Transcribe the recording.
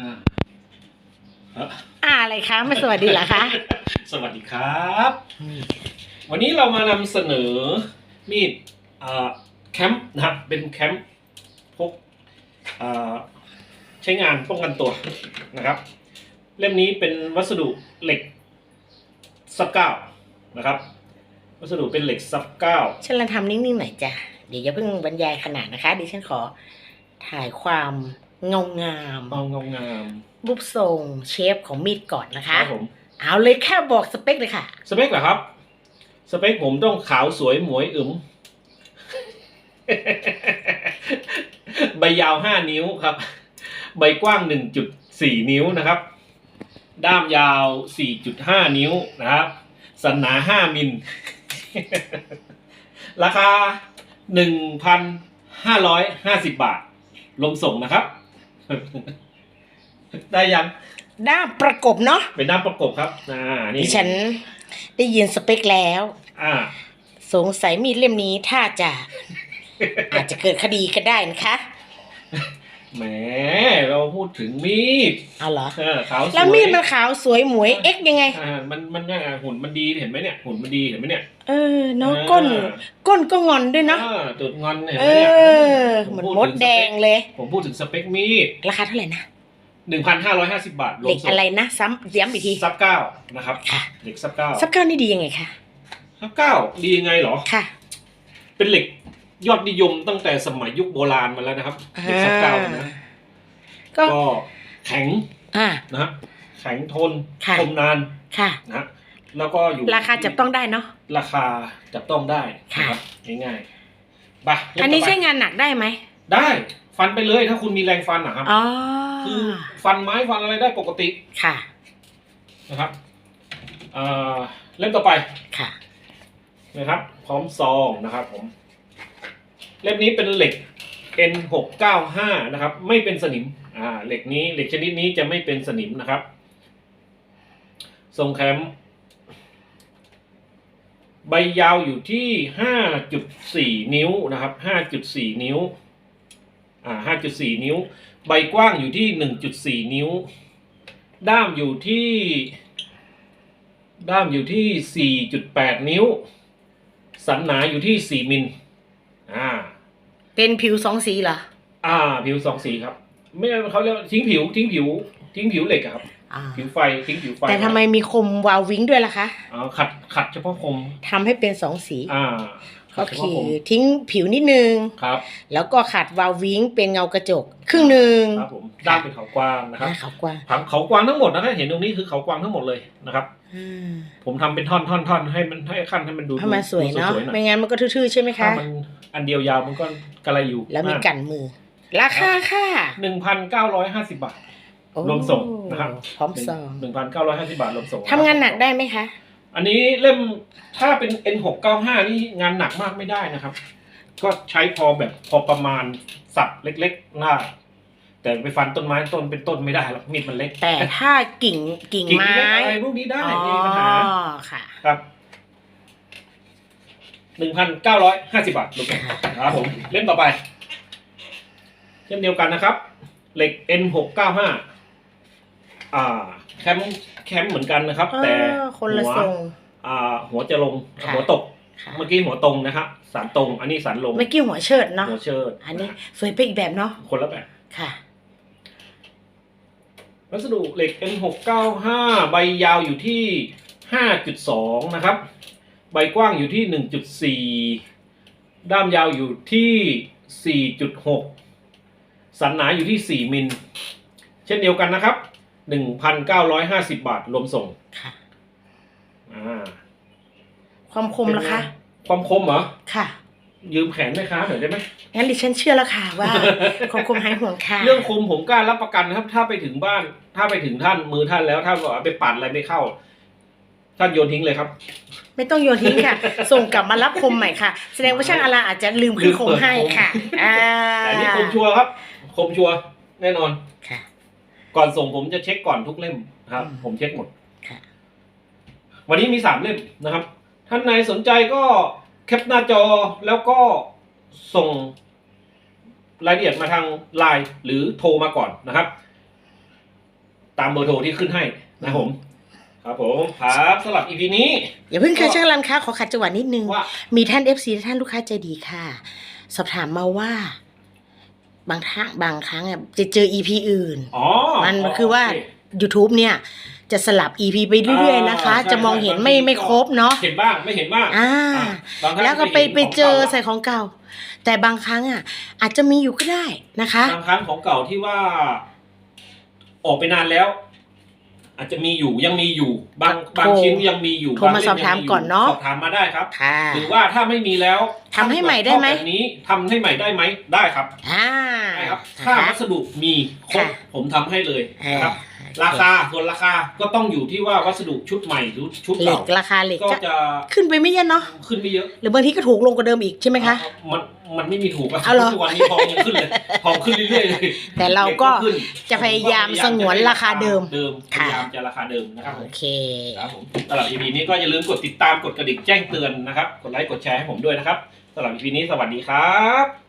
อ่าเอ่ออ่าอะไรคะไม่สวัสดีเหรอคะ สวัสดีครับ วันนี้เรามานำเสนอมีดอ่าแคมป์นะครับ เป็นแคมป์พกอ่าใช้งานป้องกันตัวนะครับ เล่มนี้เป็นวัสดุเหล็กซับเก้านะครับ วัสดุเป็นเหล็กซับเก้าฉันลังทำนิ่งๆหน่อยจ้ะเดี๋ยวอย่าเพิ่งบรรยายขนาดนะคะดิฉันขอถ่ายความ เงางามเอาเงางามรูปทรงเชฟของมีดก่อนนะคคะ รับผมเอาเลยแค่บอกสเปคเลยค่ะ สเปคเหรอครับ สเปคผมต้องขาวสวยหมวยอึมใบยาวห้านิ้วครับ ใบกว้างหนึ่งจุดสี่นิ้วนะครับ ด้ามยาวสี่จุดห้านิ้วนะครับ สันหนาห้ามิล ราคาหนึ่งพันห้าร้อยห้าสิบบาทรวมส่งนะครับ ได้ยังด้ามประกบเนาะเป็นด้ามประกบครับอ่านี่ดิฉันได้ยินสเปคแล้ว อ่า สงสัยมีดเล่มนี้ถ้าจะ อาจจะเกิดคดีก็ได้นะคะ แหมเราพูดถึงมีดเอาเหรอ เออขาวสวยแล้วมีดมันขาวสวยหมวยเอ็กยังไง อ่ามันมันเนี่ยหุ่นมันดีเห็นไหมเนี่ยหุ่นมันดีเห็นไหมเนี่ยเออเนาะก้น ก้นก็งอนด้วยเนาะอ่าจุดงอนเห็นเอไหมเนี่ยอ เหมือนมดแดงเลย ผมพูดถึงสเปคมีดราคาเท่าไหร่นะหนึ่งพันห้าร้อยห้าสิบบาทรวเหล็มกส่งอะไรนะ ซ้ำย้ำอีกที ซับเก้านะครับค่ะ เหล็กซับเก้าซับเก้านี่ดียังไงคะ ซับเก้าดียังไงเหรอ ค่ะ เป็นเหล็ก ยอดนิยมตั้งแต่สมัยยุคโบราณมาแล้วนะครับเหล็กซับเก้านะก็ก็แข็งอ่านะฮะแข็งทนค่ะทนนานค่ะนะฮะแล้วก็อยู่ราคาจับต้องได้เนาะราคาจับต้องได้ค่ะนะครับง่ายๆไปเล่มอันนี้ต่ไปใช้งานหนักได้ไหมได้ฟันไปเลยถ้าคุณมีแรงฟันนะครับอ๋อคือฟันไม้ฟันอะไรได้ปกติค่ะนะครับเอ่อเล่มต่อไปค่ะนะครับ พร้อมซองนะครับผม เล่มนี้เป็นเหล็ก N695 นะครับ ไม่เป็นสนิมอ่าเหล็กนี้เหล็กชนิดนี้จะไม่เป็นสนิมนะครับ ทรงแคมป์ใบยาวอยู่ที่ 5.4 นิ้วนะครับ 5.4 นิ้ว อ่า 5.4 นิ้ว ใบกว้างอยู่ที่ 1.4 นิ้ว ด้ามอยู่ที่ ด้ามอยู่ที่ 4.8 นิ้ว สันหนาอยู่ที่ 4 มิล อ่า เป็นผิวสองสีเหรอ อ่า ผิวสองสีครับ ไม่เขาเรียกว่าทิ้งผิว ทิ้งผิว ทิ้งผิวเหล็กอะครับ อ่า ผิวไฟทิ้งผิวไฟแต่ทำไมมีคมวาววิงด้วยล่ะคะ อ่าขัดขัดเฉพาะคม ทำให้เป็นสองสี อ่า ก็ขัดเฉคืพาะอคมทิ้งผิวนิดนึง ครับ แล้วก็ขัดวาววิงเป็นเงากระจกครึ่งหนึ่งครับผมด้ามเป็นเขากวางนะครับอ่าขาวกว้างผังเขากวางทั้งหมดนะครับเห็นตรงนี้คือเขากวางทั้งหมดเลยนะครับอ่าผมทำเป็นท่อนท่อนท่อนให้มันให้ขั้นให้มันดูให้มันสวยเนาะดูหอยไม่งั้นมันก็ทื่อๆใช่ไหมถ้าคะมันอันเดียวยาวมันก็กระไรอยู่ แล้วมีกันมือ ราคาค่ะหนึ่งพันเก้าร้อยห้าสิบบาทโอ้รวมส่งนะครับพร้อมซองหนึ่งพันเก้าร้อยห้าสิบาทรวมส่งทำงานหนักได้ไหมคะ อันนี้เล่มถ้าเป็น N หกเก้าห้านี่งานหนักมากไม่ได้นะครับ ก็ใช้พอแบบพอประมาณสับเล็กๆหน้า แต่ไปฟันต้นไม้ต้นเป็นต้นไม่ได้หรอกมีดมันเล็กแต่ถ้ากิ่งกิ่งกิ่งไม้เล็กอะไรพวกนี้ได้อ๋อไม่มีปัญหาค่ะ ครับหนึ่งพันเก้าร้อยห้าสิบาทลูกครับผมเล่มต่อไปเช่นเดียวกันนะครับ เหล็ก N หกเก้าห้าอ่า แคมป์แคมป์เหมือนกันนะครับ แต่เออคนละหัวทรง อ่าหัวจะลงค่ะ หัวตก ค่ะเมื่อกี้หัวตรงนะครับสันตรง อันนี้สันลงเมื่อกี้หัวเชิดเนาะหัวเชิดอันนี้สวยไปอีกแบบเนาะคนละแบบ ค่ะ วัสดุเหล็ก N หกเก้าห้าใบยาวอยู่ที่ห้าจุดสองนะครับ ใบกว้างอยู่ที่หนึ่งจุดสี่ด้ามยาวอยู่ที่สี่จุดหกสันหนาอยู่ที่สี่มิล เช่นเดียวกันนะครับ หนึ่งพันเก้าร้อยห้าสิบบาทรวมส่งค่ะ อ่าความคมล่ะคะ ความคมเหรอ ค่ะ ยืมแขนแม่ค้าหน่อยได้ไหมงั้นดิฉันเชื่อแล้วค่ะว่า ความคมหายห่วงค่ะ เรื่องคมผมกล้ารับประกันนะครับ ถ้าไปถึงบ้าน ถ้าไปถึงท่านมือท่านแล้วถ้าบอกว่าไปปัดอะไรไม่เข้า ท่านโยนทิ้งเลยครับ ไม่ต้องโยนทิ้งค่ะ ส่งกลับมารับคมใหม่ค่ะ แสดงว่าช่างอาราอาจจะลืมขึ้นคมให้ค่ะอ่าแต่นี่คมชัวร์ครับ คมชัวร์แน่นอนค่ะ ก่อนส่งผมจะเช็คก่อนทุกเล่มครับ อืม ผมเช็คหมด ค่ะ วันนี้มีสามเล่มนะครับ ท่านไหนสนใจก็แคปหน้าจอแล้วก็ส่งรายละเอียดมาทางไลน์หรือโทรมาก่อนนะครับ ตามเบอร์โทรที่ขึ้นให้นะครับผม ครับผมครับสำหรับ EP นี้ อย่าเพิ่งค่ะช่างรันค่ะขอขัดจังหวะนิดนึง ว่า มีท่าน FC และท่านลูกค้าใจดีค่ะ สอบถามมาว่า บางครั้งบางครั้งอะจะเจอ EP อื่น อ๋อมันคือว่า โเ YouTube เนี่ย จะสลับ EP ไปเรื่อยๆนะคะ อ่าใช่จะมองเห็นใช่ ไม่บางทีไม่ก็ครบเนาะเห็นบ้างไม่เห็นบ้างอ่าอะบางครั้งแล้วก็ไปม่ห็นไปเจอของใส่ของเก่า แต่บางครั้งอะ อาจจะมีอยู่ก็ได้นะคะ บางครั้งของเก่าที่ว่า ออกไปนานแล้ว อาจจะมีอยู่ยังมีอยู่บางโทรบางชิ้นยังมีอยู่โทรมาบงเล่สอบถามยังยู่ก่อนเนอะสอบถามมาได้ครับค่ะหรือว่าถ้าไม่มีแล้วทำให้ใหม่ได้ไหมชอบแบบนี้ทำให้ใหม่ได้ไหมได้ครับอ่าได้ครับนะถ้าคะวัสดุมีครบค่ะผมทำให้เลยอ่านะครับ ราคาส่วนราคาก็ต้องอยู่ที่ว่าวัสดุชุดใหม่หรือชุดเหล็เก่ากราคาเหล็กก็ก็จะขึ้นไปไม่เยอะเนาะขึ้นไม่เยอะหรือบางทีก็ถูกลงกว่าเดิมอีกใช่ไหมคะ มันมันไม่มีถูกอะเอาเหรอทุกวันนี้ทองยังขึ้นเลยทองขึ้นเรื่อยๆเลยแต่เราก็หล็ขึ้นจะพยายามสงวนราคาเดิมเดิมพค่ะ ยายามจะราคาเดิมนะครับผโอม เคครับผมสำหรับ EP นี้ก็อย่าลืมกดติดตามกดกระดิ่งแจ้งเตือนนะครับ กดไลค์กดแชร์ให้ผมด้วยนะครับสำหรับ EP นี้สวัสดีครับ